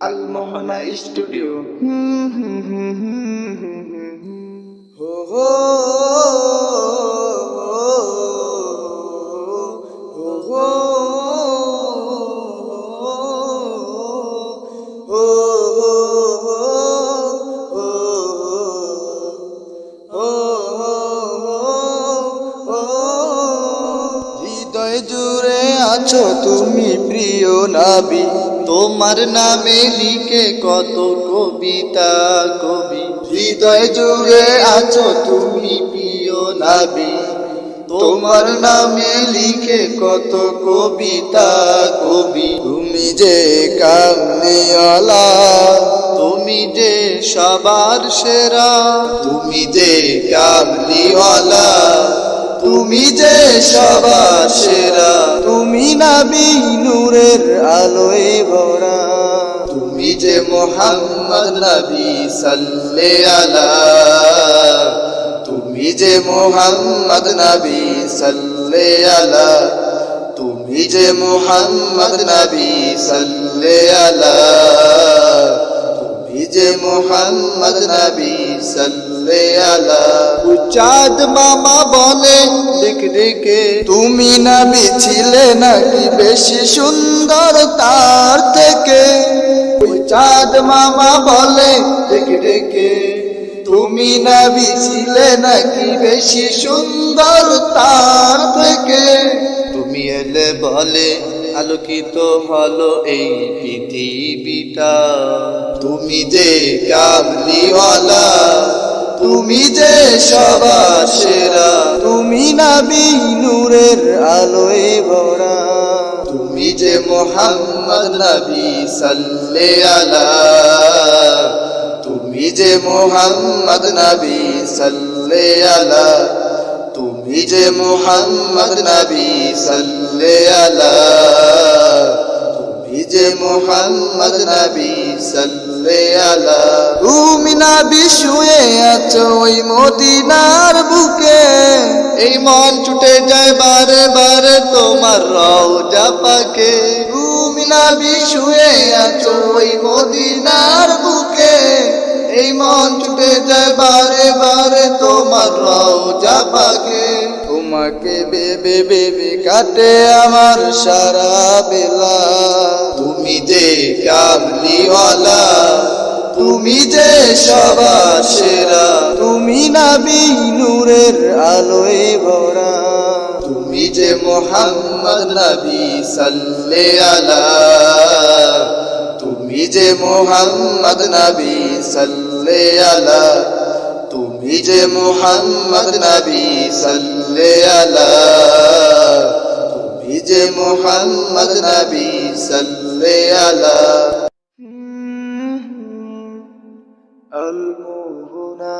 আলমোহনা studio হো হৃদয় জুড়ে আছো তুমি প্রিয় নাবি? তোমার নামে লিখে কত কবিতা কবি? হৃদয় জুড়ে আছো তুমি প্রিয় নাবি? তোমার নামে লিখে কত কবিতা কবি? তুমি যে কামলিওয়ালা তুমি যে সবার সেরা, তুমি যে কামলিওয়ালা তুমি যে সবার সেরা নাবি নূরের আলোয় ভরা। তুমি যে মোহাম্মদ নবী, সাল্লে আলা। তুমি যে মোহাম্মদ নবী, সাল্লে আলা। তুমি যে মোহাম্মদ নবী, সাল্লে আলা। তুমি যে মোহাম্মদ নবী, সাল্লে আলা চাঁদ মামা বলে, দেখে তুমি নবী ছিলে নাকি বেশি সুন্দর তার থেকে? চাঁদ মামা বলে, দেখে তুমি নবী ছিলে নাকি বেশি সুন্দর তার থেকে? তুমি এলে বলে, আলোকিত হলো এই পৃথিবীটা। তুমি যে কামলিওয়ালা তুমি যে সবার সেরা, তুমি নাবি নূরের আলোয় ভরা। তুমি যে মোহাম্মদ নবী সাল্লে আলা। তুমি যে মোহাম্মদ নবী সাল্লে আলা। তুমি যে মোহাম্মদ নবী সাল্লে আলা। তুমি যে মোহাম্মদ নবী সাল্লে আলা। তুমি নবী শুয়ে আছো, ওই মদিনার বুকে। এই মন ছুটে যায় বারে বারে তোমার রওজা পাকে। তুমি নবী শুয়ে আছো, ওই মদিনার বুকে। এই মন ছুটে যায় বারে বারে তোমার রওজা পাকে। তোমাকে বেবে বেবে কাটে আমার সারা বেলা। তুমি যে কামলিওয়ালা তুমি যে সবার সেরা, তুমি নাবি নূরের আলোয় ভরা। তুমি যে মোহাম্মদ নবী সাল্লে আলা। তুমি যে মোহাম্মদ নবী সাল্লে আলা। তুমি যে মোহাম্মদ নবী সাল্লে আলা। তুমি যে মোহাম্মদ নবী সাল্লে আলা। আলমোহনা